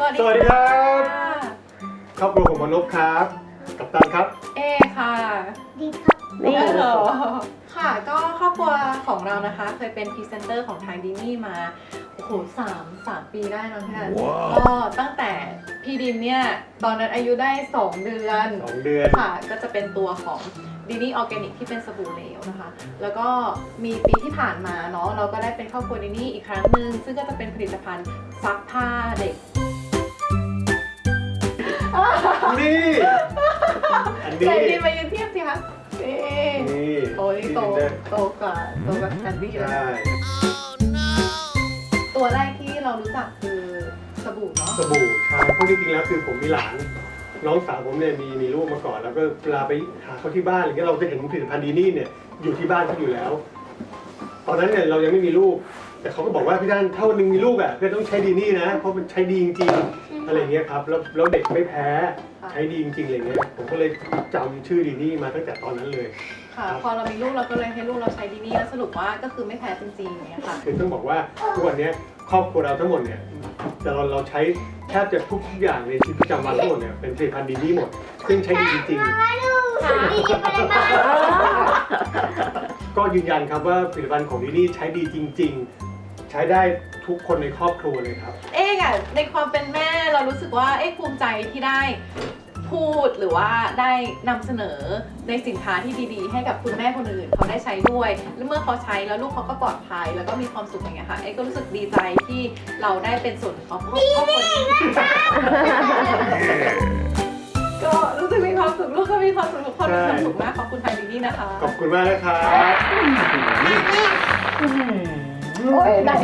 สวัสดีสวัสดีครับค่ะครอบครัวของหมอนกครับ กับตันครับ เอค่ะดีครับนี่เหรอค่ะ ก็ครอบครัวของเรานะคะ เคยเป็นพรีเซนเตอร์ของทางดินี่มา โอ้โหสามสามปีได้แล้วค่ะก็ตั้งแต่พี่ดินเนี่ย ตอนนั้นอายุได้ 2 เดือน2เดือน ค่ะ ก็จะเป็นตัวของดินี่ออร์แกนิกที่เป็นสบู่เหลวนะคะ แล้วก็มีปีที่ผ่านมาเนาะ เราก็ได้เป็นครอบครัวดินี่อีกครั้งหนึ่งซึ่งก็จะเป็นผลิตภัณฑ์ซักผ้าเด็ก นี่อันใจนี้ดีมายืนเทียบสิคะนี่นี่โอ้ยโตที่เป็นโตกว่าโตกว่าแคนดี้เลยใช่ตัวแรกที่เรารู้จักคือสบู่เนาะสบู่ใช่เพราะจริงๆแล้วคือผมมีหลาน น้องสาวผมเนี่ยมีมีลูกมาก่อน แล้วก็เวลาไปหาเขาที่บ้านอะไรเงี้ยเราจะเห็นผลิตภัณฑ์ดีนี่เนี่ยอยู่ที่บ้านเขาอยู่แล้ว ตอนนั้นเนี่ยเรายังไม่มีลูก แต่เขาก็บอกว่าพี่ด้านถ้าวันหนึงมีลูกอะก็ต้องใช้ดีนี่นะ เพราะมันใช้ดีจริงๆอะไรเงี้ยครับแล้วแล้วเด็กไม่แพ้ใช้ดีจริงๆอะไรเงี้ยผมก็เลยจำชื่อดีนี่มาตั้งแต่ตอนนั้นเลย ค่ะ พอเรามีลูกเราก็เลยให้ลูกเราใช้ดีนี่แล้วสรุปว่าก็คือไม่แพ้จริงๆอย่างเงี้ยค่ะ คือต้องบอกว่าทุกวันเนี้ยครอบครัวเราทั้งหมดเนี่ยแต่เราเราใช้แทบจะทุกๆอย่างในชีวิตประจำวันทั้งหมดเนี่ยเป็นผลิตภัณฑ์ดีนี่หมด ซึ่งใช้ดีจริงมาดูดีไปเลยมาๆก็ยืนยันครับว่าผลิตภัณฑ์ของดีนี่ใช้ดีจริงๆ ใช้ได้ทุกคนในครอบครัวเลยครับ เอ๊ะอะในความเป็นแม่เรารู้สึกว่าเอ๊ะภูมิใจที่ได้พูดหรือว่าได้นำเสนอในสินค้าที่ดีๆ ให้กับคุณแม่คนอื่นเขาได้ใช้ด้วยแล้วเมื่อเขาใช้แล้วลูกเขาก็ปลอดภัยแล้วก็มีความสุขอย่างเงี้ยค่ะเอ๊ะก็รู้สึกดีใจที่เราได้เป็นส่วนหนึ่งของครอบครัวนี้ก็รู้สึกมีความสุขลูกก็มีความสุขทุกคนมีความสุขมากขอบคุณทางดีนี่นะคะ ขอบคุณมากนะครับโอ้ยได้